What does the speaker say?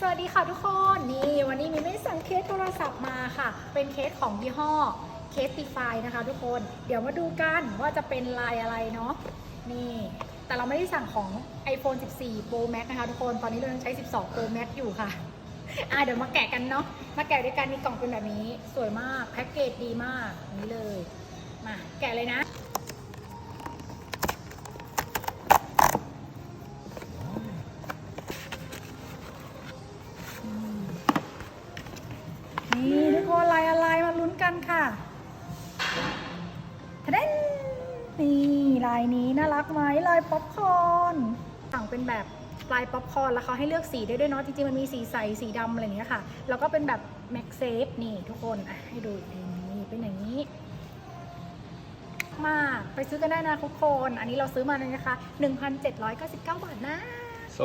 สวัสดีค่ะทุกคนนี่วันนี้มีไม่สั่งเคสโทรศัพท์มาค่ะ เป็นเคสของยี่ห้อเคสติฟายนะคะ ทุกคนเดี๋ยวมาดูกันว่าจะเป็นลายอะไรเนาะนี่ แต่เราไม่ได้สั่งของ iPhone 14 Pro Max นะคะ ทุกคนตอนนี้เรายังใช้ 12 Pro Max อยู่ค่ะอะเดี๋ยวมาแกะกันเนาะมาแกะด้วยกันนี่กล่องเป็นแบบนี้ สวยมากแพ็กเกจดีมากนี้เลยมาแกะเลยนะ นี่ทุกคนลายอะไรมาลุ้นกันค่ะทะเด้นนี่ลายนี้น่ารักไหมลายป๊อปคอร์นสั่งเป็นแบบลายป๊อปคอร์นแล้วเขาให้เลือกสีได้ด้วยเนาะจริงๆมันมีสีใสสีดำอะไรอย่างเงี้ยค่ะ แล้วก็เป็นแบบแม็กเซฟนี่ทุกคนอะให้ดูอีกทีนี่เป็นอย่างนี้มากไปซื้อกันได้นะทุกคน อันนี้เราซื้อมาเลยนะคะ 1,799 บาทนะ